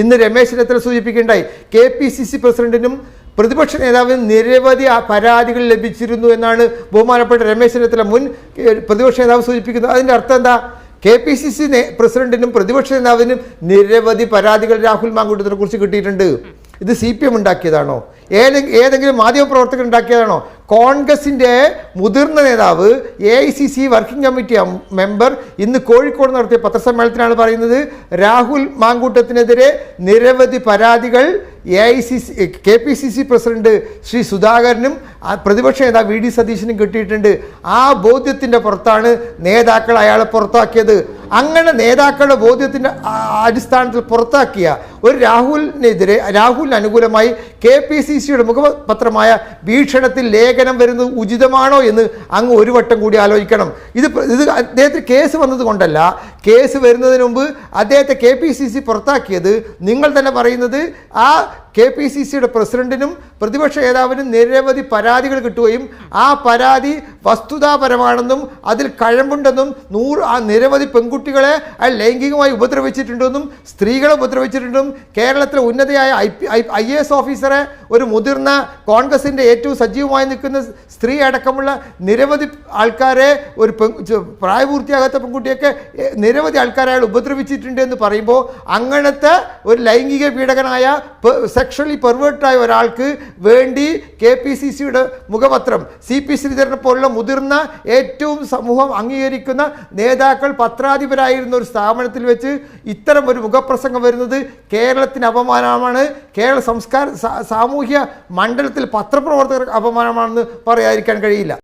ഇന്ന് രമേശ് ചെന്നിത്തല സൂചിപ്പിക്കേണ്ടായി K P C C പ്രസിഡന്റിനും പ്രതിപക്ഷ നേതാവിനും നിരവധി പരാതികൾ ലഭിച്ചിരുന്നു എന്നാണ് ബഹുമാനപ്പെട്ട രമേശ് ചെന്നിത്തല മുൻ പ്രതിപക്ഷ നേതാവ് സൂചിപ്പിക്കുന്നത്. അതിന്റെ അർത്ഥം എന്താ? കെ പി സി സി പ്രസിഡന്റിനും പ്രതിപക്ഷ നേതാവിനും നിരവധി പരാതികൾ രാഹുൽ മാങ്കൂട്ടത്തിനെ കുറിച്ച് കിട്ടിയിട്ടുണ്ട്. ഇത് സി പി എം ഉണ്ടാക്കിയതാണോ? ഏതെങ്കിലും ഏതെങ്കിലും മാധ്യമപ്രവർത്തകർ ഉണ്ടാക്കിയതാണോ? കോൺഗ്രസിന്റെ മുതിർന്ന നേതാവ് A I C C working committee member ഇന്ന് കോഴിക്കോട് നടത്തിയ പത്രസമ്മേളനത്തിലാണ് പറയുന്നത് രാഹുൽ മാങ്കൂട്ടത്തിനെതിരെ നിരവധി പരാതികൾ A I C C K P C C president Shri സുധാകരനും പ്രതിപക്ഷ നേതാവ് വി ഡി സതീശനും കിട്ടിയിട്ടുണ്ട്. ആ ബോധ്യത്തിന്റെ പുറത്താണ് നേതാക്കൾ അയാളെ പുറത്താക്കിയത്. അങ്ങനെ നേതാക്കളുടെ ബോധ്യത്തിന്റെ അടിസ്ഥാനത്തിൽ പുറത്താക്കിയ ഒരു രാഹുലിനെതിരെ രാഹുലിന് അനുകൂലമായി കെ പി സി സിയുടെ മുഖപത്രമായ വീക്ഷണത്തിൽ ലേഖനം വരുന്നത് ഉചിതമാണോ എന്ന് അങ്ങ് ഒരു വട്ടം കൂടി ആലോചിക്കണം. ഇത് ഇത് അദ്ദേഹത്തിന് കേസ് വന്നത് കൊണ്ടല്ല കേസ് വരുന്നതിന് മുമ്പ് അദ്ദേഹത്തെ കെ പി സി സി പുറത്താക്കിയത് നിങ്ങൾ തന്നെ പറയുന്നത് ആ കെ പി സി സിയുടെ പ്രസിഡന്റിനും പ്രതിപക്ഷ നേതാവിനും നിരവധി പരാതികൾ കിട്ടുകയും ആ പരാതി വസ്തുതാപരമാണെന്നും അതിൽ കഴമ്പുണ്ടെന്നും നൂറ് ആ നിരവധി പെൺകുട്ടികളെ അയാൾ ലൈംഗികമായി ഉപദ്രവിച്ചിട്ടുണ്ടെന്നും സ്ത്രീകളെ ഉപദ്രവിച്ചിട്ടുണ്ടെന്നും കേരളത്തിലെ ഉന്നതയായ ഐ പി ഐ എസ് ഓഫീസറെ ഒരു മുതിർന്ന കോൺഗ്രസിന്റെ ഏറ്റവും സജീവമായി നിൽക്കുന്ന സ്ത്രീ അടക്കമുള്ള നിരവധി ആൾക്കാരെ ഒരു പെൺ പ്രായപൂർത്തിയാകാത്ത പെൺകുട്ടിയൊക്കെ നിരവധി ആൾക്കാരെ അയാൾ ഉപദ്രവിച്ചിട്ടുണ്ട് എന്ന് പറയുമ്പോൾ അങ്ങനത്തെ ഒരു ലൈംഗിക പീഡകനായ സെക്ഷലി പെർവേർട്ടായ ഒരാൾക്ക് വേണ്ടി കെ പി സി സിയുടെ മുഖപത്രം സി പി ശ്രീധരനെ പോലുള്ള മുതിർന്ന ഏറ്റവും സമൂഹം അംഗീകരിക്കുന്ന നേതാക്കൾ പത്രാധിപരായിരുന്ന ഒരു സ്ഥാപനത്തിൽ വെച്ച് ഇത്തരം ഒരു മുഖപ്രസംഗം വരുന്നത് കേരളത്തിന് അപമാനമാണ്. കേരള സംസ്കാര സാമൂഹ്യ മണ്ഡലത്തിൽ പത്രപ്രവർത്തകർക്ക് അപമാനമാണെന്ന് പറയാതിരിക്കാൻ കഴിയില്ല.